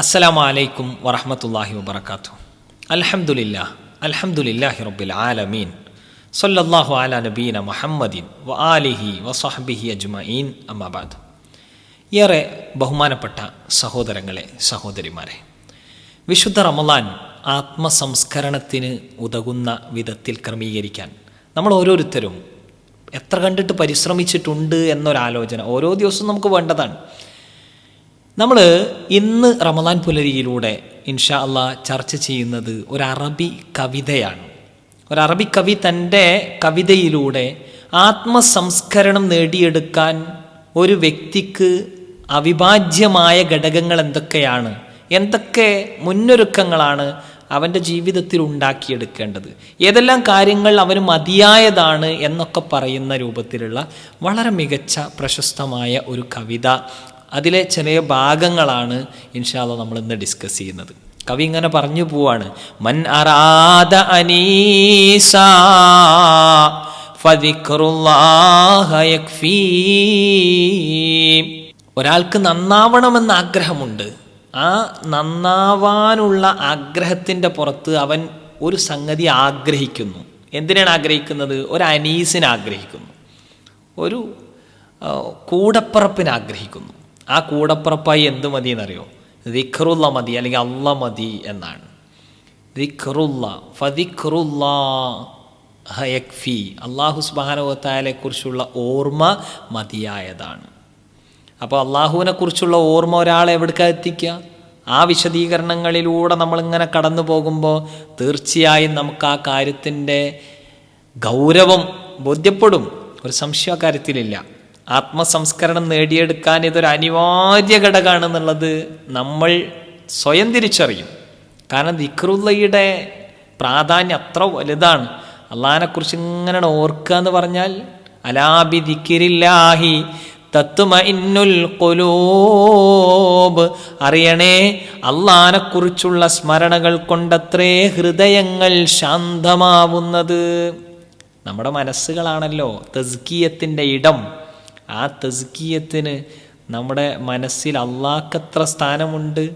അസ്സലാമു അലൈക്കും വറഹമത്തല്ലാഹി വബർക്കാത്തു അൽഹംദുലില്ലാ അൽഹംദുലില്ലാഹി റബ്ബിൽ ആലമീൻ. സല്ലല്ലാഹു അല നബീന മുഹമ്മദീൻ വ ആലിഹി വസഹബിഹി അജ്മീൻ അമ്മാബാദ് ഏറെ ബഹുമാനപ്പെട്ട സഹോദരങ്ങളെ സഹോദരിമാരെ വിശുദ്ധ റമലാൻ ആത്മസംസ്കരണത്തിന് ഉതകുന്ന വിധത്തിൽ ക്രമീകരിക്കാൻ നമ്മൾ ഓരോരുത്തരും എത്ര കണ്ടിട്ട് പരിശ്രമിച്ചിട്ടുണ്ട് എന്നൊരാലോചന ഓരോ ദിവസവും നമുക്ക് വേണ്ടതാണ്. നമ്മൾ ഇന്ന് റമദാൻ പുലരിയിലൂടെ ഇൻഷാ അള്ളാ ചർച്ച ചെയ്യുന്നത് ഒരു അറബി കവിതയാണ്. ഒരു അറബി കവി തന്റെ കവിതയിലൂടെ ആത്മസംസ്കരണം നേടിയെടുക്കാൻ ഒരു വ്യക്തിക്ക് അവിഭാജ്യമായ ഘടകങ്ങൾ എന്തൊക്കെയാണ്? എന്തൊക്കെ മുന്നൊരുക്കങ്ങളാണ് അവന്റെ ജീവിതത്തിൽ ഉണ്ടാക്കിയെടുക്കേണ്ടത്? ഏതെല്ലാം കാര്യങ്ങൾ അവന് മതിയായതാണ് എന്നൊക്കെ പറയുന്ന രൂപത്തിലുള്ള വളരെ മികച്ച പ്രശസ്തമായ ഒരു കവിത അതിലെ ചില ഭാഗങ്ങളാണ് ഇൻഷാല്ല നമ്മൾ ഇന്ന് ഡിസ്കസ് ചെയ്യുന്നത്. കവി ഇങ്ങനെ പറഞ്ഞു പോവാണ്. മൻ അറാദ അനീസ ഒരാൾക്ക് നന്നാവണമെന്ന് ആഗ്രഹമുണ്ട്. ആ നന്നാവാനുള്ള ആഗ്രഹത്തിന്റെ പുറത്ത് അവൻ ഒരു സംഗതി ആഗ്രഹിക്കുന്നു. എന്തിനാണ് ആഗ്രഹിക്കുന്നത്? ഒരു അനീസിനെ ആഗ്രഹിക്കുന്നു. ഒരു ആ, ആഗ്രഹിക്കുന്നു. ആ കൂടപ്പുറപ്പായി എന്ത് മതി എന്നറിയോ? ദിഖറുല്ല മതി അല്ലെങ്കിൽ അല്ല മതി എന്നാണ്. ദിഖറുള്ള ഫദിഖറുല്ലാ ഹയക്ഫി. അള്ളാഹു സുബാനുവത്തായാലെ കുറിച്ചുള്ള ഓർമ്മ മതിയായതാണ്. അപ്പോൾ അള്ളാഹുവിനെ കുറിച്ചുള്ള ഓർമ്മ ഒരാളെ എവിടേക്കാ എത്തിക്കുക ആ വിശദീകരണങ്ങളിലൂടെ നമ്മളിങ്ങനെ കടന്നു പോകുമ്പോൾ തീർച്ചയായും നമുക്ക് ആ കാര്യത്തിന്റെ ഗൗരവം ബോധ്യപ്പെടും. ഒരു സംശയ കാര്യത്തിലില്ല ആത്മസംസ്കരണം നേടിയെടുക്കാൻ ഇതൊരു അനിവാര്യ ഘടകമാണെന്നുള്ളത് നമ്മൾ സ്വയം തിരിച്ചറിയും. കാരണം ദിക്റുള്ളയുടെ പ്രാധാന്യം അത്ര വലുതാണ്. അള്ളഹാനെക്കുറിച്ച് ഇങ്ങനെ ഓർക്കുക എന്ന് പറഞ്ഞാൽ അലാബി ദിക്കിരില്ലാഹി തത്വമഇന്നുൽ കൊലോബ് അറിയണേ അള്ളഹാനെക്കുറിച്ചുള്ള സ്മരണകൾ കൊണ്ടത്രേ ഹൃദയങ്ങൾ ശാന്തമാവുന്നത്. നമ്മുടെ മനസ്സുകളാണല്ലോ തസ്കീയത്തിന്റെ ഇടം. ആ തസ്കീയത്തിന് നമ്മുടെ മനസ്സിൽ അള്ളാഹ്ക്കത്ര സ്ഥാനമുണ്ട്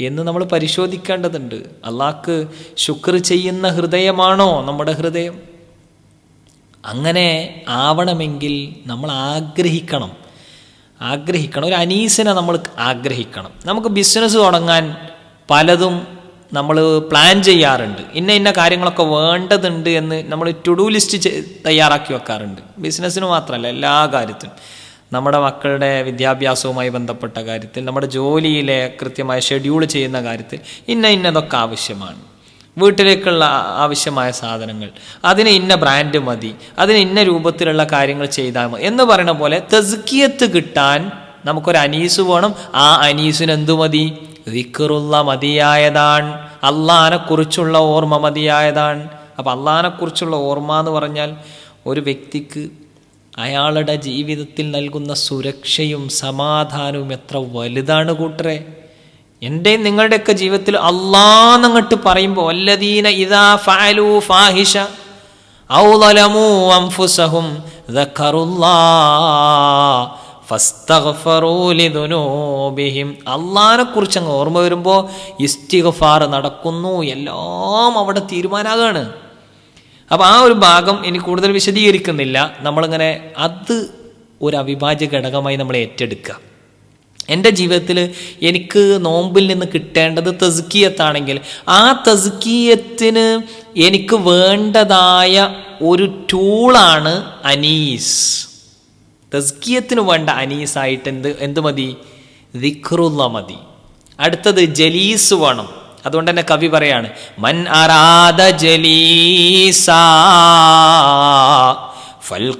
എന്ന് നമ്മൾ പരിശോധിക്കേണ്ടതുണ്ട്. അള്ളാഹ്ക്ക് ശുക്ർ ചെയ്യുന്ന ഹൃദയമാണോ നമ്മുടെ ഹൃദയം? അങ്ങനെ ആവണമെങ്കിൽ നമ്മൾ ആഗ്രഹിക്കണം. ആഗ്രഹിക്കണം. ഒരു അനീസിനെ നമ്മൾ ആഗ്രഹിക്കണം. നമുക്ക് ബിസിനസ് തുടങ്ങാൻ പലതും നമ്മൾ പ്ലാൻ ചെയ്യാറുണ്ട്. ഇന്ന ഇന്ന കാര്യങ്ങളൊക്കെ വേണ്ടതുണ്ട് എന്ന് നമ്മൾ ടു ഡു ലിസ്റ്റ് തയ്യാറാക്കി വെക്കാറുണ്ട്. ബിസിനസ്സിന് മാത്രമല്ല എല്ലാ കാര്യത്തിനും. നമ്മുടെ മക്കളുടെ വിദ്യാഭ്യാസവുമായി ബന്ധപ്പെട്ട കാര്യത്തിൽ നമ്മുടെ ജോലിയിലെ കൃത്യമായ ഷെഡ്യൂൾ ചെയ്യുന്ന കാര്യത്തിൽ ഇന്ന ഇന്നതൊക്കെ ആവശ്യമാണ്. വീട്ടിലേക്കുള്ള ആവശ്യമായ സാധനങ്ങൾ അതിന് ഇന്ന ബ്രാൻഡ് മതി അതിന് ഇന്ന രൂപത്തിലുള്ള കാര്യങ്ങൾ ചെയ്താൽ മതി എന്ന് പറയുന്ന പോലെ തെസ്കിയത്ത് കിട്ടാൻ നമുക്കൊരു അനീസ് വേണം. ആ അനീസിന് എന്തു മതി? ദിക്കറുള്ള മതിയായതാണ്. അള്ളഹാനെ കുറിച്ചുള്ള ഓർമ്മ മതിയായതാണ്. അപ്പം അള്ളഹാനെ കുറിച്ചുള്ള ഓർമ്മ എന്ന് പറഞ്ഞാൽ ഒരു വ്യക്തിക്ക് അയാളുടെ ജീവിതത്തിൽ നൽകുന്ന സുരക്ഷയും സമാധാനവും എത്ര വലുതാണ് കൂട്ടരെ. എന്റെയും നിങ്ങളുടെയൊക്കെ ജീവിതത്തിൽ അള്ളാന്നങ്ങട്ട് പറയുമ്പോൾ വല്ലദീന ഇതാ ഫാലു ഫാഹിഷ ഔലമു അംഫുസഹും ദക്കറുല്ലാഹ് ഫസ്തഗ്ഫറൂ ലിദുനൂബിഹിം. അള്ളാഹിനെ കുറിച്ച് അങ്ങ് ഓർമ്മ വരുമ്പോൾ ഇസ്തിഗ്ഫാർ നടക്കുന്നു. എല്ലാം അവിടെ തീരുമാനാകാണ്. അപ്പോൾ ആ ഒരു ഭാഗം ഇനി കൂടുതൽ വിശദീകരിക്കുന്നില്ല. നമ്മളിങ്ങനെ അത് ഒരു അവിഭാജ്യ ഘടകമായി നമ്മൾ ഏറ്റെടുക്കുക. എന്റെ ജീവിതത്തിൽ എനിക്ക് നോമ്പിൽ നിന്ന് കിട്ടേണ്ടത് തസ്കിയത്താണെങ്കിൽ ആ തസ്കിയത്തിന് എനിക്ക് വേണ്ടതായ ഒരു ടൂളാണ് അനീസ്. തസ്കിയത്തിന് വേണ്ട അനീസായിട്ട് എന്ത് എന്ത് മതി? ദിഖറുള്ള മതി. അടുത്തത് ജലീസ് വേണം. അതുകൊണ്ട് തന്നെ കവി പറയാണ് മൻ അറാദ ജലീസ ഫൽ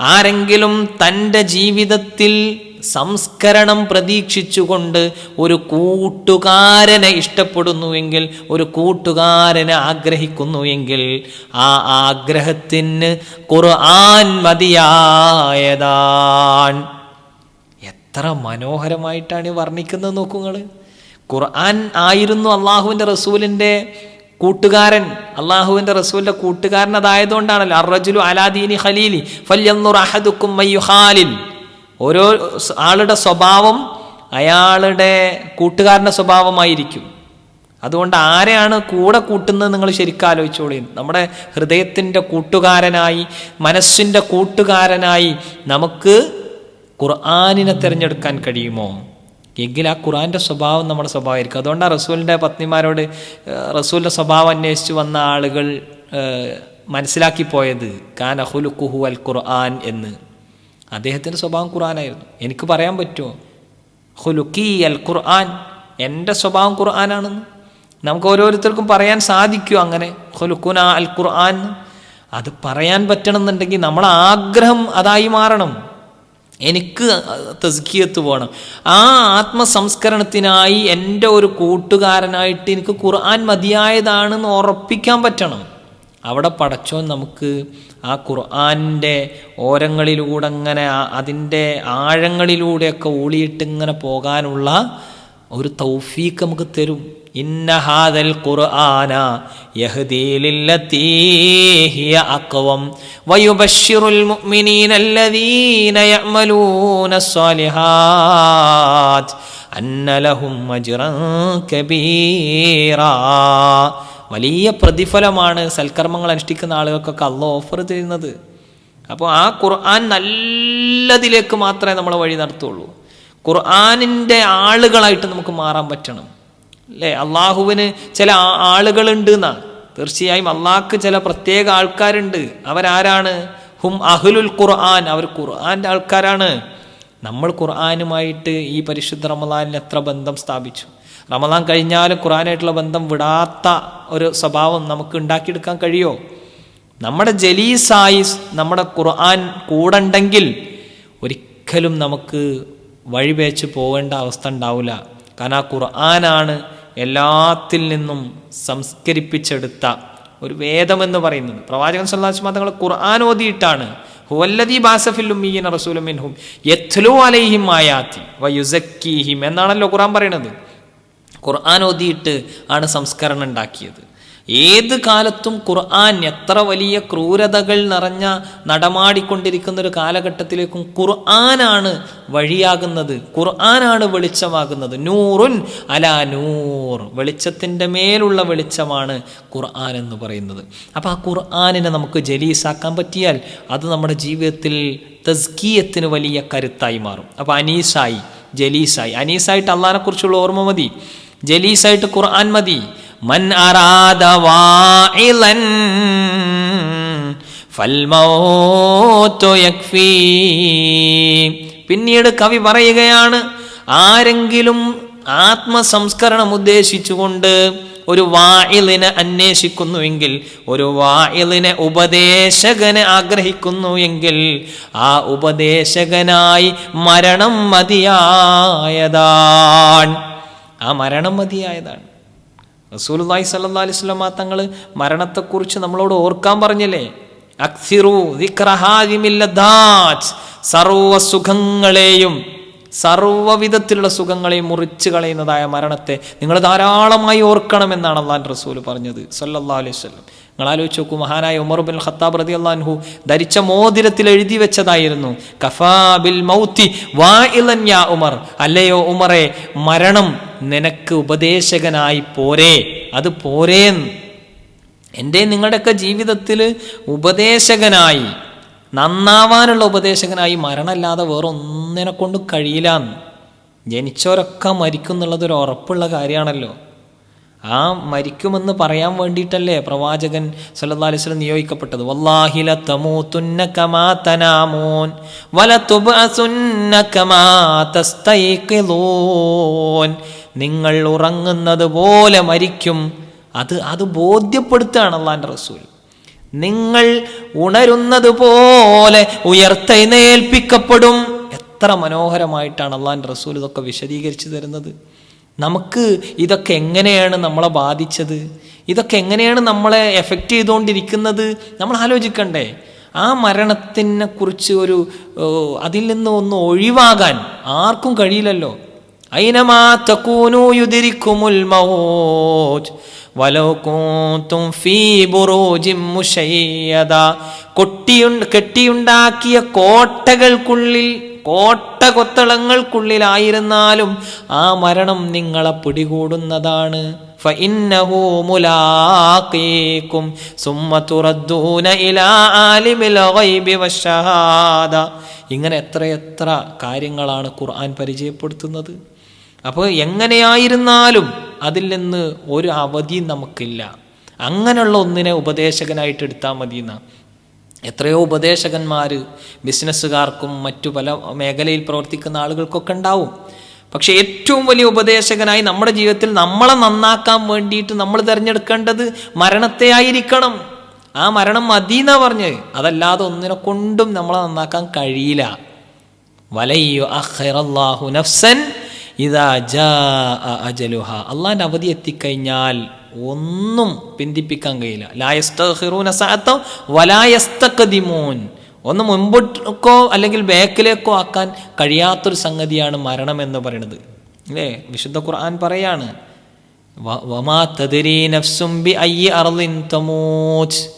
ആരെങ്കിലും തന്റെ ജീവിതത്തിൽ സംസ്കരണം പ്രതീക്ഷിച്ചുകൊണ്ട് ഒരു കൂട്ടുകാരനെ ഇഷ്ടപ്പെടുന്നുവെങ്കിൽ ഒരു കൂട്ടുകാരനെ ആഗ്രഹിക്കുന്നുവെങ്കിൽ ആ ആഗ്രഹത്തിന് ഖുർആൻ മതിയായതാണ്. എത്ര മനോഹരമായിട്ടാണ് വർണിക്കുന്നത് നോക്കുങ്ങൾ ഖുർആൻ ആയിരുന്നു അള്ളാഹുവിന്റെ റസൂലിന്റെ കൂട്ടുകാരൻ. അള്ളാഹുവിന്റെ റസൂലിന്റെ കൂട്ടുകാരൻ അതായതുകൊണ്ടാണല്ലോ അറജുലു അലാദീനി ഖലീലി ഫല്യന്നുർ അഹദുക്കും മയ്യുഹാലിൽ ഓരോ ആളുടെ സ്വഭാവം അയാളുടെ കൂട്ടുകാരന്റെ സ്വഭാവമായിരിക്കും. അതുകൊണ്ട് ആരെയാണ് കൂടെ കൂട്ടുന്നത് നിങ്ങൾ ശരിക്കും ആലോചിച്ചോളി. നമ്മുടെ ഹൃദയത്തിന്റെ കൂട്ടുകാരനായി മനസ്സിന്റെ കൂട്ടുകാരനായി നമുക്ക് ഖുർആാനിനെ തിരഞ്ഞെടുക്കാൻ കഴിയുമോ? എങ്കിൽ ആ ഖുർആന്റെ സ്വഭാവം നമ്മുടെ സ്വഭാവമായിരിക്കും. അതുകൊണ്ടാണ് റസൂലിന്റെ പത്നിമാരോട് റസൂലിന്റെ സ്വഭാവം അന്വേഷിച്ച് വന്ന ആളുകൾ മനസ്സിലാക്കി പോയത് കാൻ അഹുലുക്കുഹു അൽ ഖുർആൻ എന്ന്. അദ്ദേഹത്തിന്റെ സ്വഭാവം ഖുർആനായിരുന്നു. എനിക്ക് പറയാൻ പറ്റുമോ? ഹുലുക്കി അൽ ഖുർആൻ. എന്റെ സ്വഭാവം ഖുർആനാണെന്ന്. നമുക്ക് ഓരോരുത്തർക്കും പറയാൻ സാധിക്കുമോ അങ്ങനെ? ഹുലുക്കുന അൽ ഖുർആൻ. അത് പറയാൻ പറ്റണമെന്നുണ്ടെങ്കിൽ നമ്മളെ ആഗ്രഹം അതായി മാറണം. എനിക്ക് തസ്കിയത്ത് പോകണം. ആ ആത്മസംസ്കരണത്തിനായി എന്റെ ഒരു കൂട്ടുകാരനായിട്ട് എനിക്ക് ഖുർആൻ മതിയായതാണെന്ന് ഉറപ്പിക്കാൻ പറ്റണം. അവിടെ പടച്ചോൻ നമുക്ക് ആ ഖുർആാനിന്റെ ഓരങ്ങളിലൂടെ അങ്ങനെ അതിന്റെ ആഴങ്ങളിലൂടെയൊക്കെ ഊളിയിട്ട് ഇങ്ങനെ പോകാനുള്ള ഒരു തൗഫീക്ക് നമുക്ക് തരും. ഇന്ന ഹാദൽ ഖുർആന യഹ്ദീ ലില്ലതീ ഹിയ അഖ്വം വയുബശ്ശിറുൽ മുഅ്മിനീന അല്ലദീന യഅമലൂന സ്സാലിഹാത്ത് അന്ന ലഹും അജ്റൻ കബീറാ വലിയ പ്രതിഫലമാണ് സൽക്കർമ്മങ്ങൾ അനുഷ്ഠിക്കുന്ന ആളുകൾക്കൊക്കെ അള്ള ഓഫർ ചെയ്യുന്നത് അപ്പോൾ ആ ഖുർആൻ നല്ലതിലേക്ക് മാത്രമേ നമ്മൾ വഴി നടത്തുള്ളൂ. ഖുർആാനിന്റെ ആളുകളായിട്ട് നമുക്ക് മാറാൻ പറ്റണം. അല്ലേ? അള്ളാഹുവിന് ചില ആളുകളുണ്ട് എന്നാ തീർച്ചയായും അള്ളാഹ്ക്ക് ചില പ്രത്യേക ആൾക്കാരുണ്ട്. അവരാരാണ്? ഹും അഹുലുൽ ഖുർആൻ. അവർ ഖുർആന്റെ ആൾക്കാരാണ്. നമ്മൾ ഖുർആാനുമായിട്ട് ഈ പരിശുദ്ധ റമദാനിൽ എത്ര ബന്ധം സ്ഥാപിച്ചു? റമദാൻ കഴിഞ്ഞാലും ഖുറാനായിട്ടുള്ള ബന്ധം വിടാത്ത ഒരു സ്വഭാവം നമുക്ക് ഉണ്ടാക്കിയെടുക്കാൻ കഴിയുമോ നമ്മുടെ ജലീസായി നമ്മുടെ ഖുർആൻ കൂടണ്ടെങ്കിൽ ഒരിക്കലും നമുക്ക് വഴിപേച്ച് പോകേണ്ട അവസ്ഥ ഉണ്ടാവില്ല. കാരണം ആ ഖുർആനാണ് എല്ലാത്തിൽ നിന്നും സംസ്കരിപ്പിച്ചെടുത്ത ഒരു വേദമെന്ന് പറയുന്നത്. പ്രവാചകൻ സല്ലാസ് തങ്ങൾ ഖുർആൻ ഓതിയിട്ടാണ്. ഹുവല്ലദീ എന്നാണല്ലോ ഖുർആൻ പറയണത് ഖുർആൻ ഓതിയിട്ട് ആണ് സംസ്കരണം ഉണ്ടാക്കിയത്. ഏത് കാലത്തും ഖുർആൻ എത്ര വലിയ ക്രൂരതകൾ നിറഞ്ഞ നടമാടിക്കൊണ്ടിരിക്കുന്ന ഒരു കാലഘട്ടത്തിലേക്കും ഖുർആനാണ് വഴിയാകുന്നത്. ഖുർആനാണ് വെളിച്ചമാകുന്നത്. നൂറുൻ അലാ നൂർ. വെളിച്ചത്തിന്റെ മേലുള്ള വെളിച്ചമാണ് ഖുർആൻ എന്ന് പറയുന്നത്. അപ്പോൾ ആ ഖുർആനിനെ നമുക്ക് ജലീസാക്കാൻ പറ്റിയാൽ അത് നമ്മുടെ ജീവിതത്തിൽ തസ്കീയത്തിന് വലിയ കരുത്തായി മാറും. അപ്പോൾ അനീസായി ജലീസായി. അനീസായിട്ട് അള്ളഹാനെക്കുറിച്ചുള്ള ഓർമ്മ മതി. ജലീസായിട്ട് ഖുർആൻ മതി. മൻ അറാദ വാഇലൻ പിന്നീട് കവി പറയുകയാണ് ആരെങ്കിലും ആത്മസംസ്കരണം ഉദ്ദേശിച്ചുകൊണ്ട് ഒരു വായിലിനെ അന്വേഷിക്കുന്നുവെങ്കിൽ ഒരു വായിലിനെ ഉപദേശകനെ ആഗ്രഹിക്കുന്നു എങ്കിൽ ആ ഉപദേശകനായി മരണം മതിയായതാണ്. ആ മരണം മതിയായതാണ്. സ്വല്ലല്ലാഹി അലൈഹി വസല്ലമ തങ്ങൾ മരണത്തെക്കുറിച്ച് നമ്മളോട് ഓർക്കാൻ പറഞ്ഞില്ലേ? സർവ സുഖങ്ങളെയും സർവവിധത്തിലുള്ള സുഖങ്ങളെയും മുറിച്ചു കളയുന്നതായ മരണത്തെ നിങ്ങൾ ധാരാളമായി ഓർക്കണമെന്നാണ് അള്ളാൻ റസൂൽ പറഞ്ഞത്. സല്ലാ വസല്ലം. നിങ്ങൾ ആലോചിച്ച് നോക്കൂ മഹാനായ ഉമർ ബിൻ ഖത്താബ് റതി അള്ളാൻഹു ധരിച്ച മോതിരത്തിൽ എഴുതി വെച്ചതായിരുന്നു. കഫാ ബിൽ മൗത്തി വാഇലൻ യാ ഉമർ. അല്ലയോ ഉമറെ മരണം നിനക്ക് ഉപദേശകനായി പോരേ. അത് പോരേന്ന് എന്റെ നിങ്ങളുടെയൊക്കെ ജീവിതത്തിൽ ഉപദേശകനായി നന്നാവാനുള്ള ഉപദേശകനായി മരണമല്ലാതെ വേറെ ഒന്നിനെ കൊണ്ട് കഴിയില്ല ജനിച്ചവരൊക്കെ മരിക്കുന്നുള്ളത് ഒരു ഉറപ്പുള്ള കാര്യമാണല്ലോ. ആ മരിക്കുമെന്ന് പറയാൻ വേണ്ടിയിട്ടല്ലേ പ്രവാചകൻ വസല്ലം നിയോഗിക്കപ്പെട്ടത്? നിങ്ങൾ ഉറങ്ങുന്നത് പോലെ മരിക്കും. അത് അത് ബോധ്യപ്പെടുത്തുകയാണ് അള്ളാന്റെ റസൂൽ. നിങ്ങൾ ഉണരുന്നത് പോലെ ഉയർത്തെഴുന്നേൽപ്പിക്കപ്പെടും. എത്ര മനോഹരമായിട്ടാണ് അള്ളാന്റെ റസൂൽ ഇതൊക്കെ വിശദീകരിച്ചു തരുന്നത്. നമുക്ക് ഇതൊക്കെ എങ്ങനെയാണ് നമ്മളെ ബാധിച്ചത്? ഇതൊക്കെ എങ്ങനെയാണ് നമ്മളെ എഫക്റ്റ് ചെയ്തുകൊണ്ടിരിക്കുന്നത്? നമ്മൾ ആലോചിക്കണ്ടേ. ആ മരണത്തിനെ കുറിച്ച് ഒരു അതിൽ നിന്ന് ഒന്ന് ഒഴിവാകാൻ ആർക്കും കഴിയില്ലല്ലോ. ഫീ കെട്ടിയുണ്ടാക്കിയ കോട്ടകൾക്കുള്ളിൽ കോട്ട കൊത്തളങ്ങൾക്കുള്ളിലായിരുന്നാലും ആ മരണം നിങ്ങളെ പിടികൂടുന്നതാണ് فإنه ملاقيكم ثم تردون إلى عالم الغيب والشهادة ഇങ്ങനെ എത്രയെത്ര കാര്യങ്ങളാണ് ഖുർആൻ പരിചയപ്പെടുത്തുന്നത് അപ്പോൾ എങ്ങനെയായിരുന്നാലും അതിൽ നിന്ന് ഒരു അവധിയും നമുക്കില്ല അങ്ങനെയുള്ള ഒന്നിനെ ഉപദേശകനായിട്ട് എടുത്താൽ മതി എന്നാ എത്രയോ ഉപദേശകന്മാർ ബിസിനസ്സുകാർക്കും മറ്റു പല മേഖലയിൽ പ്രവർത്തിക്കുന്ന ആളുകൾക്കൊക്കെ ഉണ്ടാവും. പക്ഷേ ഏറ്റവും വലിയ ഉപദേശകനായി നമ്മുടെ ജീവിതത്തിൽ നമ്മളെ നന്നാക്കാൻ വേണ്ടിയിട്ട് നമ്മൾ തിരഞ്ഞെടുക്കേണ്ടത് മരണത്തെ ആയിരിക്കണം. ആ മരണം മതി എന്നാ പറഞ്ഞത് അതല്ലാതെ ഒന്നിനെ കൊണ്ടും നമ്മളെ നന്നാക്കാൻ കഴിയില്ല. വലയ്യോ അഹ്റല്ലാഹു നഫ്സൻ ഇതാ അജലുഹ. അള്ളാന്റെ അവധി എത്തിക്കഴിഞ്ഞാൽ ഒന്നും പിന്തിപ്പിക്കാൻ കഴിയില്ല. ലായസ്തഹിറൂന സാത്തം വലായസ്തഖദിമൂൻ ഒന്ന് മുൻപോട്ടേക്കോ അല്ലെങ്കിൽ ബാക്കിലേക്കോ ആക്കാൻ കഴിയാത്തൊരു സംഗതിയാണ് മരണം എന്ന് പറയുന്നത്. അല്ലേ? വിശുദ്ധ ഖുർആൻ പറയാണ് വമാ തദ്രീ നഫ്സും ബി അർളിൻ തമൂത്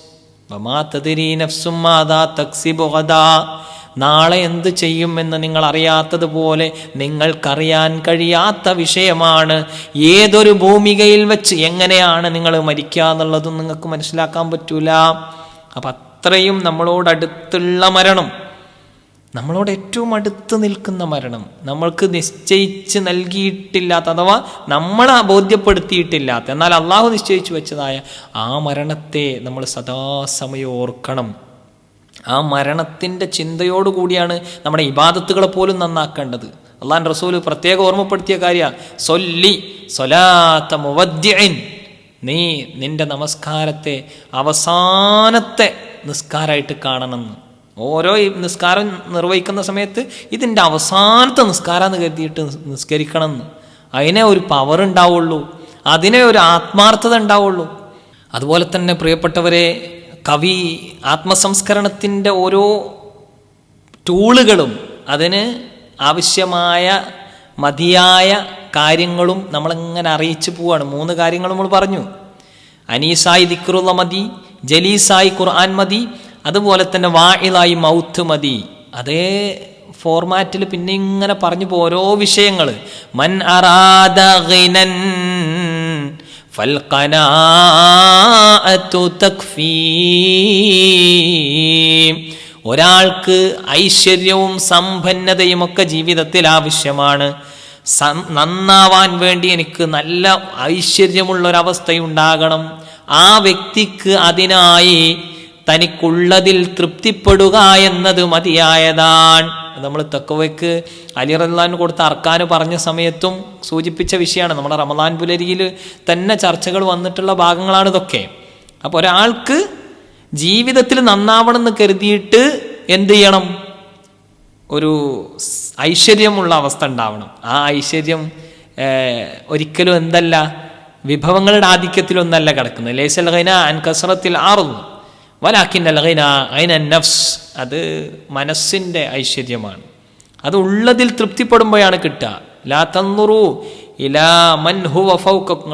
വമാ തദ്രീ നഫ്സും മാദാ തക്സിബു ഗദാ. നാളെ എന്ത് ചെയ്യുമെന്ന് നിങ്ങൾ അറിയാത്തതുപോലെ നിങ്ങൾക്കറിയാൻ കഴിയാത്ത വിഷയമാണ്. ഏതൊരു ഭൂമികയിൽ വെച്ച് എങ്ങനെയാണ് നിങ്ങൾ മരിക്കുക എന്നുള്ളതും നിങ്ങൾക്ക് മനസ്സിലാക്കാൻ പറ്റൂല. അപ്പം അത്രയും നമ്മളോടടുത്തുള്ള മരണം നമ്മളോട് ഏറ്റവും അടുത്ത് നിൽക്കുന്ന മരണം നമ്മൾക്ക് നിശ്ചയിച്ച് നൽകിയിട്ടില്ലാത്ത അഥവാ നമ്മളെ ബോധ്യപ്പെടുത്തിയിട്ടില്ലാത്ത എന്നാൽ അള്ളാഹു നിശ്ചയിച്ചു വെച്ചതായ ആ മരണത്തെ നമ്മൾ സദാസമയം ഓർക്കണം. ആ മരണത്തിന്റെ ചിന്തയോടുകൂടിയാണ് നമ്മുടെ ഇബാദത്തുകളെ പോലും നന്നാക്കേണ്ടത്. അള്ളാൻ റസൂൽ പ്രത്യേക ഓർമ്മപ്പെടുത്തിയ കാര്യ നീ നിന്റെ നമസ്കാരത്തെ അവസാനത്തെ നിസ്കാരമായിട്ട് കാണണമെന്ന്. ഓരോ നിസ്കാരം നിർവഹിക്കുന്ന സമയത്ത് ഇതിന്റെ അവസാനത്തെ നിസ്കാരം എന്ന് കരുതിയിട്ട് നിസ്കരിക്കണം എന്ന് അതിനെ ഒരു പവർ ഉണ്ടാവുള്ളൂ. അതിനെ ഒരു ആത്മാർത്ഥത ഉണ്ടാവുള്ളൂ. അതുപോലെ തന്നെ പ്രിയപ്പെട്ടവരെ കവി ആത്മസംസ്കരണത്തിന്റെ ഓരോ ടൂളുകളും അതിന് ആവശ്യമായ മതിയായ കാര്യങ്ങളും നമ്മളിങ്ങനെ അറിയിച്ചു പോവാണ്. മൂന്ന് കാര്യങ്ങൾ നമ്മൾ പറഞ്ഞു. അനീസായി ദിക്റുള്ള മതി ജലീസായി ഖുർആൻ മതി അതുപോലെ തന്നെ വായിലായി മൗത്ത് മതി. അതേ ഫോർമാറ്റിൽ പിന്നെ ഇങ്ങനെ പറഞ്ഞു പോ ഓരോ വിഷയങ്ങൾ. മൻ അറാദ ഒരാൾക്ക് ഐശ്വര്യവും സമ്പന്നതയും ഒക്കെ ജീവിതത്തിൽ ആവശ്യമാണ്. നന്നാവാൻ വേണ്ടി എനിക്ക് നല്ല ഐശ്വര്യമുള്ള ഒരവസ്ഥയുണ്ടാകണം ആ വ്യക്തിക്ക് അതിനായി തനിക്കുള്ളതിൽ തൃപ്തിപ്പെടുക എന്നത് മതിയായതാണ്. നമ്മൾ തക്കവയ്ക്ക് അലി റഹ്ലാൻ കൊടുത്ത അർക്കാന് പറഞ്ഞ സമയത്തും സൂചിപ്പിച്ച വിഷയമാണ്. നമ്മുടെ റമദാൻ പുലരിയിൽ തന്നെ ചർച്ചകൾ വന്നിട്ടുള്ള ഭാഗങ്ങളാണ് ഇതൊക്കെ. അപ്പോൾ ഒരാൾക്ക് ജീവിതത്തിൽ നന്നാവണം എന്ന് കരുതിയിട്ട് എന്ത് ചെയ്യണം? ഒരു ഐശ്വര്യമുള്ള അവസ്ഥ ഉണ്ടാവണം. ആ ഐശ്വര്യം ഒരിക്കലും എന്തല്ല വിഭവങ്ങളുടെ ആധിക്യത്തിലൊന്നല്ല കിടക്കുന്നത്. ലേസൽ ഗൈന അൻ കസറത്തിൽ ആറുന്നു വലാക്കിൻ അൽ അയിന നഫ്സ്. അത് മനസ്സിന്റെ ഐശ്വര്യമാണ്. അത് ഉള്ളതിൽ തൃപ്തിപ്പെടുമ്പോഴാണ് കിട്ടുക. ലാ തന്നുറു ഇലാ മൻ ഹുവ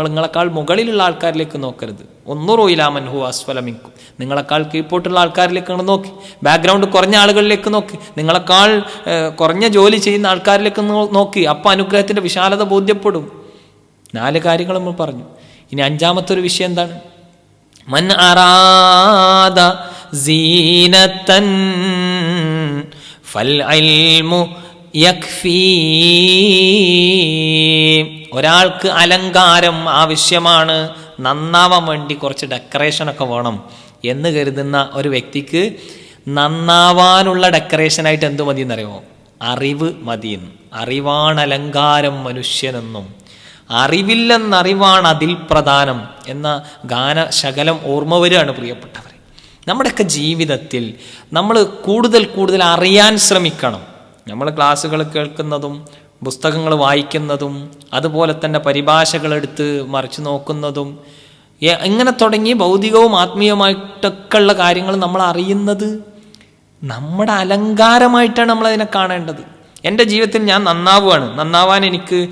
നിങ്ങളെക്കാൾ മുകളിലുള്ള ആൾക്കാരിലേക്ക് നോക്കരുത്. ഒന്നുറു ഇലാ മൻ ഹുവ അസ്ഫലമിക്കും നിങ്ങളെക്കാൾ കീഴ്പോട്ടുള്ള ആൾക്കാരിലേക്ക് നോക്കി. ബാക്ക്ഗ്രൗണ്ട് കുറഞ്ഞ ആളുകളിലേക്ക് നോക്കി. നിങ്ങളെക്കാൾ കുറഞ്ഞ ജോലി ചെയ്യുന്ന ആൾക്കാരിലേക്ക് നോക്കി. അപ്പം അനുഗ്രഹത്തിന്റെ വിശാലത ബോധ്യപ്പെടും. നാല് കാര്യങ്ങൾ നമ്മൾ പറഞ്ഞു. ഇനി അഞ്ചാമത്തെ ഒരു വിഷയം എന്താണ്? മൻ അറാദ സീനത്തൻ ഫൽ അൽമു യക്ഫീ ഒരാൾക്ക് അലങ്കാരം ആവശ്യമാണ് നന്നാവാൻ വേണ്ടി കുറച്ച് ഡെക്കറേഷനൊക്കെ വേണം എന്ന് കരുതുന്ന ഒരു വ്യക്തിക്ക് നന്നാവാനുള്ള ഡെക്കറേഷനായിട്ട് എന്ത് മതി എന്നറിയുമോ അറിവ് മതിയെന്ന്. അറിവാണ് അലങ്കാരം മനുഷ്യനെന്നും. അറിവില്ലെന്നറിവാണ് അതിൽ പ്രധാനം എന്ന ഗാനശകലം ഓർമ്മ വരികയാണ് പ്രിയപ്പെട്ടവർ നമ്മുടെയൊക്കെ ജീവിതത്തിൽ നമ്മൾ കൂടുതൽ കൂടുതൽ അറിയാൻ ശ്രമിക്കണം. നമ്മൾ ക്ലാസ്സുകൾ കേൾക്കുന്നതും പുസ്തകങ്ങൾ വായിക്കുന്നതും അതുപോലെ തന്നെ പരിഭാഷകളെടുത്ത് മറിച്ച് നോക്കുന്നതും എങ്ങനെ തുടങ്ങി ഭൗതികവും ആത്മീയമായിട്ടൊക്കെ ഉള്ള കാര്യങ്ങൾ നമ്മൾ അറിയുന്നത് നമ്മുടെ അലങ്കാരമായിട്ടാണ് നമ്മൾ അതിനെ കാണേണ്ടത്. എന്റെ ജീവിതത്തിൽ ഞാൻ നന്നാവുകയാണ്. നന്നാവാൻ എനിക്ക്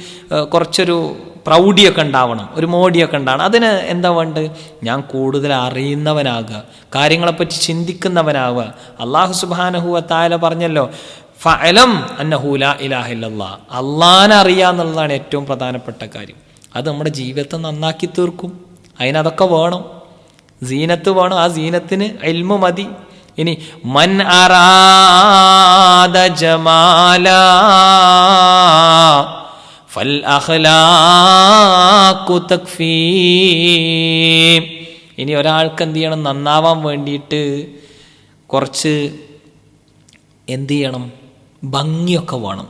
കുറച്ചൊരു പ്രൗഢിയൊക്കെ ഉണ്ടാവണം. ഒരു മോടിയൊക്കെ ഉണ്ടാവണം. അതിന് എന്താ വേണ്ടത്? ഞാൻ കൂടുതൽ അറിയുന്നവനാകുക. കാര്യങ്ങളെപ്പറ്റി ചിന്തിക്കുന്നവനാവുക അള്ളാഹു സുബാനഹുവ താല പറഞ്ഞല്ലോ ഫലം അന്നഹൂല ഇലാഹില്ലാ അള്ളാനെ അറിയാന്നുള്ളതാണ് ഏറ്റവും പ്രധാനപ്പെട്ട കാര്യം. അത് നമ്മുടെ ജീവിതത്തെ നന്നാക്കി തീർക്കും. അതിനതൊക്കെ വേണം. സീനത്ത് വേണം. ആ സീനത്തിന് എൽമ മതി. ഇനി മൻ അറാദ ജമാല ഫൽ അഖ്ലാഖു തക്ഫീ. ഇനി ഒരാൾക്ക് എന്ത് ചെയ്യണം? നന്നാവാൻ വേണ്ടിയിട്ട് കുറച്ച് എന്ത് ചെയ്യണം? ഭംഗിയൊക്കെ വേണം.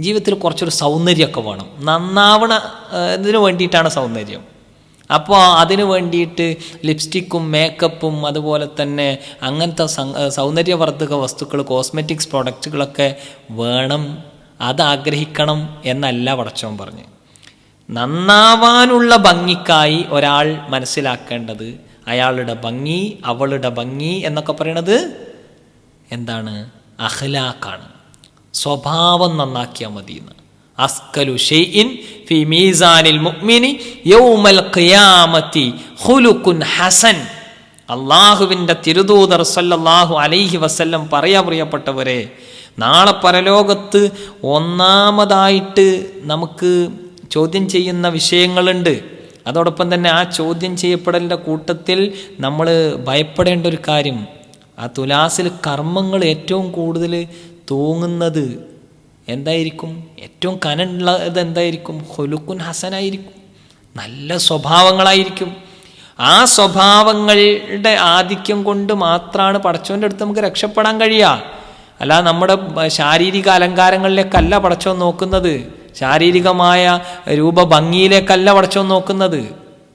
ജീവിതത്തിൽ കുറച്ചൊരു സൗന്ദര്യമൊക്കെ വേണം. നന്നാവണ ഇതിനു വേണ്ടിയിട്ടാണ് സൗന്ദര്യം. അപ്പോൾ അതിന് വേണ്ടിയിട്ട് ലിപ്സ്റ്റിക്കും മേക്കപ്പും അതുപോലെ തന്നെ അങ്ങനത്തെ സൗന്ദര്യവർദ്ധക വസ്തുക്കൾ കോസ്മെറ്റിക്സ് പ്രൊഡക്റ്റുകളൊക്കെ വേണം അത് ആഗ്രഹിക്കണം എന്നല്ല പടച്ചോൻ പറഞ്ഞ്. നന്നാവാനുള്ള ഭംഗിക്കായി ഒരാൾ മനസ്സിലാക്കേണ്ടത് അയാളുടെ ഭംഗി അവളുടെ ഭംഗി എന്നൊക്കെ പറയണത് എന്താണ്? അഖ്ലാഖാണ്. സ്വഭാവം നന്നാക്കിയാൽ മതി എന്ന് അസ്കലു ഷെയ്ഇൻ ഫി മീസാനിൽ മുഅ്മിനി യൗമൽ ഖിയാമത്തി ഖുലുഖുൻ ഹസൻ. അള്ളാഹുവിന്റെ തിരുദൂതർ സല്ലല്ലാഹു അലൈഹി വസല്ലം പറയാ പ്രിയപ്പെട്ടവരെ നാളെ പരലോകത്ത് ഒന്നാമതായിട്ട് നമുക്ക് ചോദ്യം ചെയ്യുന്ന വിഷയങ്ങളുണ്ട്. അതോടൊപ്പം തന്നെ ആ ചോദ്യം ചെയ്യപ്പെടലിന്റെ കൂട്ടത്തിൽ നമ്മൾ ഭയപ്പെടേണ്ട ഒരു കാര്യം ആ തുലാസിൽ കർമ്മങ്ങൾ ഏറ്റവും കൂടുതൽ തൂങ്ങുന്നത് എന്തായിരിക്കും? ഏറ്റവും കനുള്ളത് എന്തായിരിക്കും? ഹൊലുക്കുൻ ഹസനായിരിക്കും. നല്ല സ്വഭാവങ്ങളായിരിക്കും. ആ സ്വഭാവങ്ങളുടെ ആധിക്യം കൊണ്ട് മാത്രമാണ് പടച്ചോന്റെ അടുത്ത് നമുക്ക് രക്ഷപ്പെടാൻ കഴിയുക. അല്ല നമ്മുടെ ശാരീരിക അലങ്കാരങ്ങളിലേക്കല്ല പടച്ചോൻ നോക്കുന്നത്. ശാരീരികമായ രൂപഭംഗിയിലേക്കല്ല പടച്ചോൻ നോക്കുന്നത്.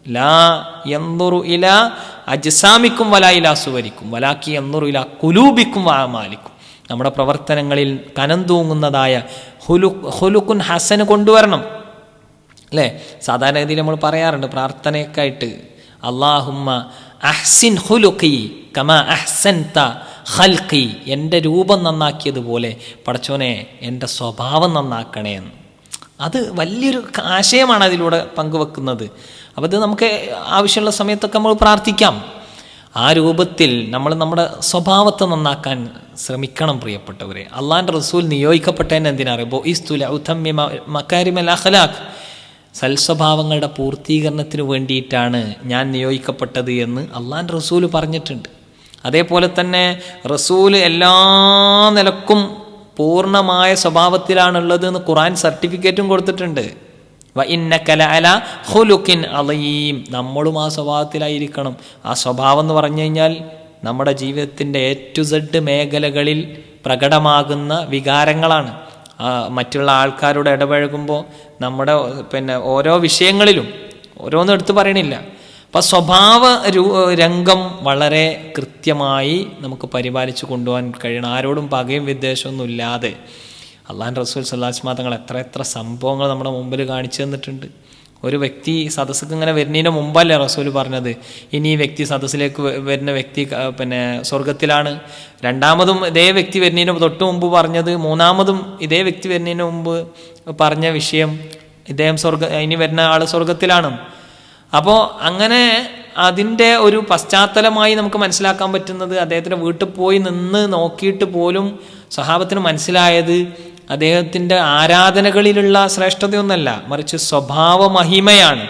ലാ എന്നുറു ഇല അജ്സാമിക്കും വല ഇല സുവരിക്കും. വലാക്കി എന്നുറു ഇല കുലൂബിക്കും വാമാലിക്കും നമ്മുടെ പ്രവർത്തനങ്ങളിൽ കനം തൂങ്ങുന്നതായ ഹുലു ഹുലുക്കുൻ ഹസന് കൊണ്ടുവരണം. അല്ലേ? സാധാരണഗതിയിൽ നമ്മൾ പറയാറുണ്ട് പ്രാർത്ഥനയൊക്കെ ആയിട്ട് അള്ളാഹുമ്മ അഹ്സിൻ ഹുലുഖി കമ അഹ്സൻ ത ഹൽക്കി എന്റെ രൂപം നന്നാക്കിയതുപോലെ പടച്ചോനെ എന്റെ സ്വഭാവം നന്നാക്കണേ എന്ന്. അത് വലിയൊരു ആശയമാണ് അതിലൂടെ പങ്കുവെക്കുന്നത്. അപ്പോൾ ഇത് നമുക്ക് ആവശ്യമുള്ള സമയത്തൊക്കെ നമ്മൾ പ്രാർത്ഥിക്കാം. ആ രൂപത്തിൽ നമ്മൾ നമ്മുടെ സ്വഭാവത്തെ നന്നാക്കാൻ ശ്രമിക്കണം പ്രിയപ്പെട്ടവരെ. അള്ളാന്റെ റസൂൽ നിയോഗിക്കപ്പെട്ടതിന് എന്തിനറിയുമ്പോൾ ഇസ്തുല ഉത്തമ്യ മക്കാരിമൽ അഖലാഖ്. സൽസ്വഭാവങ്ങളുടെ പൂർത്തീകരണത്തിന് വേണ്ടിയിട്ടാണ് ഞാൻ നിയോഗിക്കപ്പെട്ടത് എന്ന് അള്ളാന്റെ റസൂൽ പറഞ്ഞിട്ടുണ്ട്. അതേപോലെ തന്നെ റസൂൽ എല്ലാ നിലക്കും പൂർണമായ സ്വഭാവത്തിലാണുള്ളത് എന്ന് ഖുറാൻ സർട്ടിഫിക്കറ്റും കൊടുത്തിട്ടുണ്ട്. ഹുലുക്കിൻ അലീം നമ്മളും ആ സ്വഭാവത്തിലായിരിക്കണം. ആ സ്വഭാവം എന്ന് പറഞ്ഞു കഴിഞ്ഞാൽ നമ്മുടെ ജീവിതത്തിന്റെ എ ടു സെഡ് മേഖലകളിൽ പ്രകടമാകുന്ന വികാരങ്ങളാണ്. മറ്റുള്ള ആൾക്കാരോട് ഇടപഴകുമ്പോൾ നമ്മുടെ പിന്നെ ഓരോ വിഷയങ്ങളിലും ഓരോന്നും എടുത്തു പറയണില്ല. അപ്പം സ്വഭാവ രംഗം വളരെ കൃത്യമായി നമുക്ക് പരിപാലിച്ചു കൊണ്ടുപോകാൻ കഴിയണം. ആരോടും പകയും വിദ്വേഷമൊന്നും ഇല്ലാതെ അള്ളാൻ റസൂൽ സല്ലാസ്മാ തങ്ങൾ എത്ര എത്ര സംഭവങ്ങൾ നമ്മുടെ മുമ്പിൽ കാണിച്ചു തന്നിട്ടുണ്ട്. ഒരു വ്യക്തി സദസ്സിക്ക് ഇങ്ങനെ വരുന്നതിന് മുമ്പല്ലേ റസൂൽ പറഞ്ഞത്? ഇനി ഈ വ്യക്തി സദസ്സിലേക്ക് വരുന്ന വ്യക്തി പിന്നെ സ്വർഗത്തിലാണ് രണ്ടാമതും ഇതേ വ്യക്തി വരുന്നതിന് തൊട്ട് മുമ്പ് പറഞ്ഞത് മൂന്നാമതും ഇതേ വ്യക്തി വരുന്നതിന് മുമ്പ് പറഞ്ഞ വിഷയം ഇദ്ദേഹം സ്വർഗ ഇനി വരുന്ന ആൾ സ്വർഗത്തിലാണ് അപ്പോൾ അങ്ങനെ അതിന്റെ ഒരു പശ്ചാത്തലമായി നമുക്ക് മനസ്സിലാക്കാൻ പറ്റുന്നത് അദ്ദേഹത്തിന്റെ വീട്ടിൽ പോയി നിന്ന് നോക്കിയിട്ട് പോലും സ്വഭാവത്തിന് മനസ്സിലായത് അദ്ദേഹത്തിന്റെ ആരാധനകളിലുള്ള ശ്രേഷ്ഠതയൊന്നല്ല മറിച്ച് സ്വഭാവമഹിമയാണ്.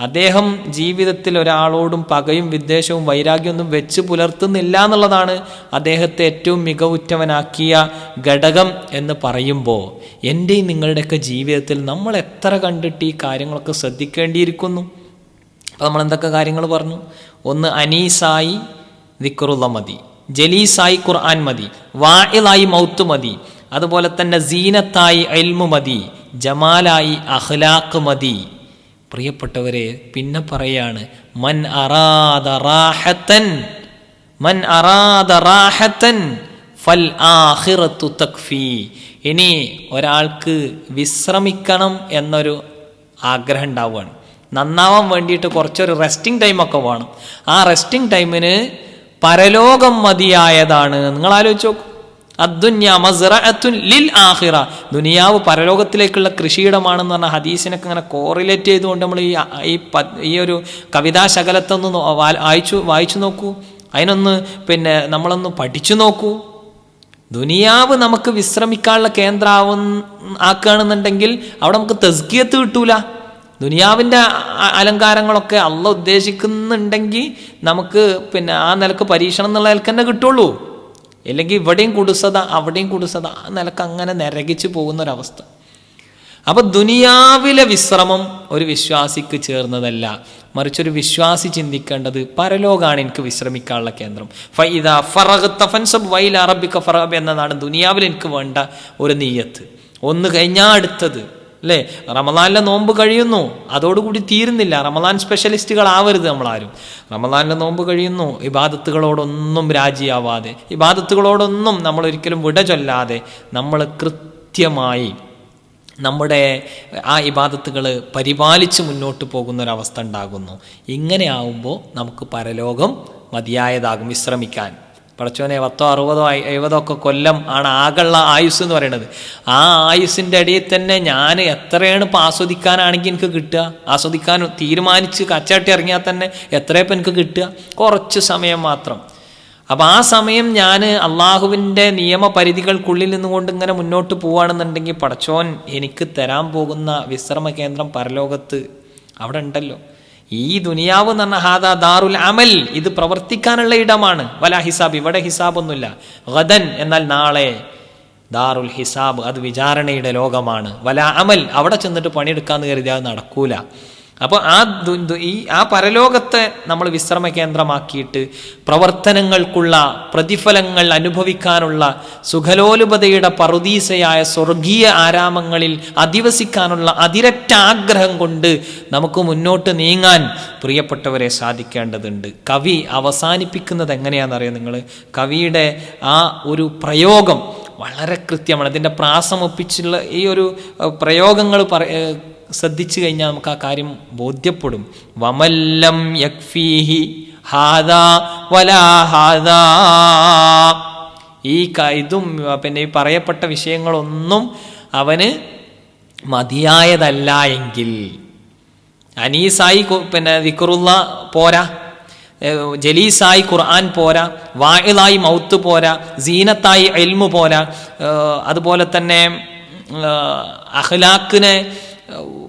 അദ്ദേഹം ജീവിതത്തിൽ ഒരാളോടും പകയും വിദ്വേഷവും വൈരാഗ്യമൊന്നും വെച്ച് പുലർത്തുന്നില്ല എന്നുള്ളതാണ് അദ്ദേഹത്തെ ഏറ്റവും മികവുറ്റവനാക്കിയ ഘടകം എന്ന് പറയുമ്പോൾ. എന്റെയും നിങ്ങളുടെയൊക്കെ ജീവിതത്തിൽ നമ്മൾ എത്ര കണ്ടിട്ട് ഈ കാര്യങ്ങളൊക്കെ ശ്രദ്ധിക്കേണ്ടിയിരിക്കുന്നു? അപ്പോൾ നമ്മൾ എന്തൊക്കെ കാര്യങ്ങൾ പറഞ്ഞു? ഒന്ന് അനീസായി ദിക്റുള്ള മതി. ജലീസായി ഖുർആൻ മതി. വായിലായി മൗത്ത് മതി. അതുപോലെ തന്നെ സീനത്തായി അൽമു മതി ജമാലായി അഹ്ലാഖ് മതി. പ്രിയപ്പെട്ടവരെ പിന്നെ പറയാണ് മൻ അറാദ റാഹത്തൻ മൻ അറാദ റാഹത്തൻ ഫൽ ആഹിറത്തു തക്ഫി. ഇനി ഒരാൾക്ക് വിശ്രമിക്കണം എന്നൊരു ആഗ്രഹം ഉണ്ടാവുകയാണ്. നന്നാവാൻ വേണ്ടിയിട്ട് കുറച്ചൊരു റെസ്റ്റിംഗ് ടൈമൊക്കെ വേണം. ആ റെസ്റ്റിംഗ് ടൈമിന് പരലോകം മതിയായതാണ്. നിങ്ങൾ ആലോചിച്ച് നോക്കൂ. ലിൽ ആഹിറ ദുനിയാവ് പരലോകത്തിലേക്കുള്ള കൃഷിയിടമാണെന്ന് പറഞ്ഞ ഹദീസിനൊക്കെ ഇങ്ങനെ കോറിലേറ്റ് ചെയ്തുകൊണ്ട് നമ്മൾ ഈ ഈ ഒരു കവിതാ ശകലത്തൊന്ന് വായിച്ചു വായിച്ചു നോക്കൂ. അതിനൊന്ന് പിന്നെ നമ്മളൊന്ന് പഠിച്ചു നോക്കൂ. ദുനിയാവ് നമുക്ക് വിശ്രമിക്കാനുള്ള കേന്ദ്രമാവും ആക്കുകയാണെന്നുണ്ടെങ്കിൽ അവിടെ നമുക്ക് തസ്കിയത്ത് കിട്ടൂല. ദുനിയാവിന്റെ അലങ്കാരങ്ങളൊക്കെ അള്ള ഉദ്ദേശിക്കുന്നുണ്ടെങ്കിൽ നമുക്ക് പിന്നെ ആ നിലയ്ക്ക് പരീക്ഷണം എന്നുള്ള നിലയ്ക്ക് തന്നെ കിട്ടുള്ളൂ. ഇല്ലെങ്കിൽ ഇവിടെയും കുടുസത അവിടെയും കുടുസത ആ നിലയ്ക്ക് അങ്ങനെ നിരകിച്ച് പോകുന്നൊരവസ്ഥ. അപ്പൊ ദുനിയാവിലെ വിശ്രമം ഒരു വിശ്വാസിക്ക് ചേർന്നതല്ല. മറിച്ച് ഒരു വിശ്വാസി ചിന്തിക്കേണ്ടത് പരലോകാണ് എനിക്ക് വിശ്രമിക്കാനുള്ള കേന്ദ്രം. ഫൈദാ ഫറഹത്ത് ഫൻസബ് വൈൽ അറബിക്ക ഫറഹബ് എന്നതാണ് ദുനിയാവിൽ എനിക്ക് വേണ്ട ഒരു നീയത്ത്. ഒന്ന് കഴിഞ്ഞാൽ അടുത്തത്. അല്ലേ റമദാനിലെ നോമ്പ് കഴിയുന്നു. അതോടുകൂടി തീരുന്നില്ല. റമദാൻ സ്പെഷ്യലിസ്റ്റുകളാവരുത് നമ്മളാരും. റമദാനിലെ നോമ്പ് കഴിയുന്നു. ഇബാദത്തുകളോടൊന്നും രാജിയാവാതെ. ഇബാദത്തുകളോടൊന്നും നമ്മൾ ഒരിക്കലും വിട ചൊല്ലാതെ നമ്മൾ കൃത്യമായി നമ്മുടെ ആ ഇബാദത്തുകൾ പരിപാലിച്ച് മുന്നോട്ട് പോകുന്ന ഒരവസ്ഥ ഉണ്ടാകുന്നു. ഇങ്ങനെ ആവുമ്പോൾ നമുക്ക് പരലോകം മതിയായതാകും വിശ്രമിക്കാൻ. പടച്ചോനെ പത്തോ അറുപതോ എഴുപതോ ഒക്കെ കൊല്ലം ആണ് ആകെയുള്ള ആയുസ് എന്ന് പറയുന്നത്. ആ ആയുസിന്റെ അടിയിൽ തന്നെ ഞാൻ എത്രയാണ് ഇപ്പോൾ ആസ്വദിക്കാനാണെങ്കിൽ എനിക്ക് കിട്ടുക? ആസ്വദിക്കാൻ തീരുമാനിച്ച് കച്ചാട്ടി ഇറങ്ങിയാൽ തന്നെ എത്രയപ്പോൾ എനിക്ക് കിട്ടുക? കുറച്ച് സമയം മാത്രം. അപ്പോൾ ആ സമയം ഞാൻ അള്ളാഹുവിന്റെ നിയമപരിധികൾക്കുള്ളിൽ നിന്നുകൊണ്ട് ഇങ്ങനെ മുന്നോട്ട് പോവുകയാണെന്നുണ്ടെങ്കിൽ പടച്ചോൻ എനിക്ക് തരാൻ പോകുന്ന വിശ്രമ കേന്ദ്രം പരലോകത്ത് അവിടെ ഉണ്ടല്ലോ. ഈ ദുനിയാവ് എന്ന് പറഞ്ഞ ഹാദാ ദാറുൽ അമൽ. ഇത് പ്രവർത്തിക്കാനുള്ള ഇടമാണ്. വല ഹിസാബ് ഇവിടെ ഹിസാബൊന്നുമില്ല. ഗദൻ എന്നാൽ നാളെ ദാറുൽ ഹിസാബ് അത് വിചാരണയുടെ ലോകമാണ്. വല അമൽ അവിടെ ചെന്നിട്ട് പണിയെടുക്കാന്ന് കരുതിയാൽ നടക്കൂല. അപ്പോൾ ആ ഈ ആ പരലോകത്തെ നമ്മൾ വിശ്രമ കേന്ദ്രമാക്കിയിട്ട് പ്രവർത്തനങ്ങൾക്കുള്ള പ്രതിഫലങ്ങൾ അനുഭവിക്കാനുള്ള സുഖലോലുപതയുടെ പറുദീസയായ സ്വർഗീയ ആരാമങ്ങളിൽ അധിവസിക്കാനുള്ള അതിരറ്റ ആഗ്രഹം കൊണ്ട് നമുക്ക് മുന്നോട്ട് നീങ്ങാൻ പ്രിയപ്പെട്ടവരെ സാധിക്കേണ്ടതുണ്ട്. കവി അവസാനിപ്പിക്കുന്നത് എങ്ങനെയാണെന്നറിയാം നിങ്ങൾ കവിയുടെ ആ ഒരു പ്രയോഗം വളരെ കൃത്യമാണ്. ഇതിന്റെ പ്രാസമൊപ്പിച്ചുള്ള ഈ ഒരു പ്രയോഗങ്ങൾ പറ ശ്രദ്ധിച്ചു കഴിഞ്ഞാൽ നമുക്ക് ആ കാര്യം ബോധ്യപ്പെടും. വമല്ലം യക്ഫീഹി ഹാദാ വലാ ഹാദാ. ഈ ഇതും പിന്നെ ഈ പറയപ്പെട്ട വിഷയങ്ങളൊന്നും അവന് മതിയായതല്ല എങ്കിൽ. അനീസായി പിന്നെ വിക്കുറുള്ള പോരാ. ജലീസായി ഖുർആൻ പോരാ. വായിലായി മൗത്ത് പോരാ. സീനത്തായി എൽമു പോരാ. അതുപോലെ തന്നെ അഹ്ലാക്കിനെ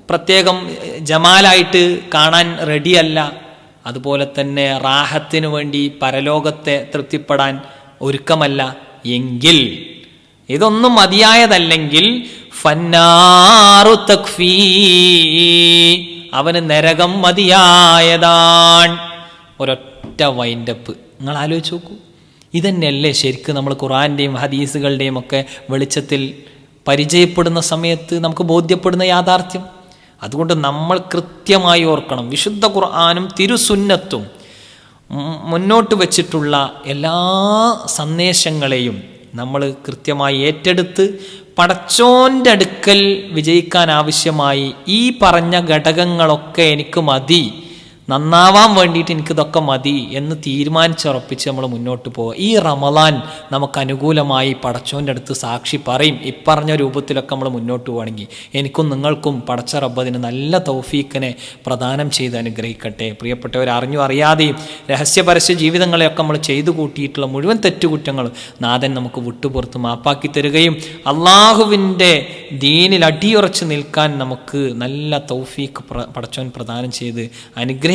പ്രത്യേകം ജമാലായിട്ട് കാണാൻ റെഡിയല്ല. അതുപോലെ തന്നെ റാഹത്തിന് വേണ്ടി പരലോകത്തെ തൃപ്തിപ്പെടാൻ ഒരുക്കമല്ല. എങ്കിൽ ഇതൊന്നും മതിയായതല്ലെങ്കിൽ ഫന്നാറു തക്ഫീ അവന് നരകം മതിയായതാണ്. ഒരൊറ്റ വൈൻഡപ്പ്. നിങ്ങൾ ആലോചിച്ച് നോക്കൂ. ഇതന്നെയല്ലേ ശരിക്കും നമ്മൾ ഖുറാന്റെയും ഹദീസുകളുടെയും ഒക്കെ വെളിച്ചത്തിൽ പരിചയപ്പെടുന്ന സമയത്ത് നമുക്ക് ബോധ്യപ്പെടുന്ന യാഥാർത്ഥ്യം? അതുകൊണ്ട് നമ്മൾ കൃത്യമായി ഓർക്കണം. വിശുദ്ധ ഖുർആാനും തിരുസുന്നത്തും മുന്നോട്ട് വച്ചിട്ടുള്ള എല്ലാ സന്ദേശങ്ങളെയും നമ്മൾ കൃത്യമായി ഏറ്റെടുത്ത് പടച്ചോന്റെ അടുക്കൽ വിജയിക്കാൻ ആവശ്യമായി ഈ പറഞ്ഞ ഘടകങ്ങളൊക്കെ എനിക്ക് മതി. നന്നാവാൻ വേണ്ടിയിട്ട് എനിക്കിതൊക്കെ മതി എന്ന് തീരുമാനിച്ചുറപ്പിച്ച് നമ്മൾ മുന്നോട്ട് പോവുക. ഈ റമലാൻ നമുക്ക് അനുകൂലമായി പടച്ചോന്റെ അടുത്ത് സാക്ഷി പറയും. ഇപ്പറഞ്ഞ രൂപത്തിലൊക്കെ നമ്മൾ മുന്നോട്ട് പോവുകയാണെങ്കിൽ എനിക്കും നിങ്ങൾക്കും പടച്ച റബ്ബതിന് നല്ല തൗഫീക്കിനെ പ്രദാനം ചെയ്ത് അനുഗ്രഹിക്കട്ടെ. പ്രിയപ്പെട്ടവർ അറിഞ്ഞു അറിയാതെയും രഹസ്യപരസ്യ ജീവിതങ്ങളെയൊക്കെ നമ്മൾ ചെയ്തു കൂട്ടിയിട്ടുള്ള മുഴുവൻ തെറ്റുകുറ്റങ്ങളും നാഥൻ നമുക്ക് വിട്ടുപുറത്ത് മാപ്പാക്കി തരികയും അള്ളാഹുവിന്റെ ദീനിൽ അടിയുറച്ച് നിൽക്കാൻ നമുക്ക് നല്ല തൗഫീഖ് പടച്ചോൻ പ്രദാനം ചെയ്ത്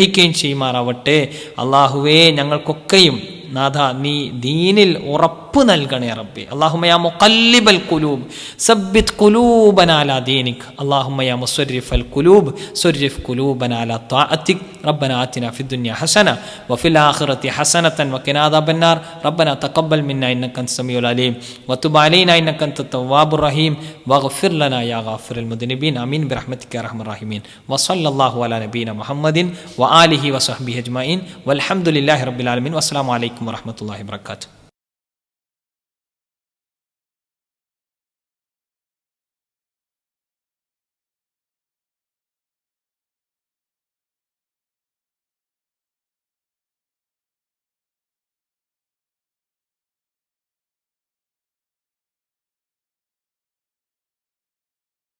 അനുഗ്രഹിക്കുകയും ചെയ്യുമാറാവട്ടെ. അള്ളാഹുവേ ഞങ്ങൾക്കൊക്കെയും നാഥ നീ ദീനിൽ ഉറപ്പ് നൽകണേ റബ്ബേ അള്ളാഹുമ യാ മുഖല്ലിബൽ കുലൂബ് സബ്ബിത് കുലൂബന അലാ ദീനിക് അള്ളാഹുമ യാ മുസ്വരിഫൽ കുലൂബ് സുരിഫ് കുലൂബന അലാ طاعتك ربنا آتنا في الدنيا حسنة وفي الآخرة حسنة وقنا عذاب النار ربنا تقبل منا إنك أنت السميع العليم وتب علينا إنك أنت التواب الرحيم واغفر لنا يا غافر المذنبين آمين برحمتك يا أرحم الراحمين وصلى الله على نبينا محمد وآله وصحبه أجمعين والحمد لله رب العالمين والسلام عليكم അലൈക്കും വറഹമത്തല്ലാഹി വർക്കാത്തു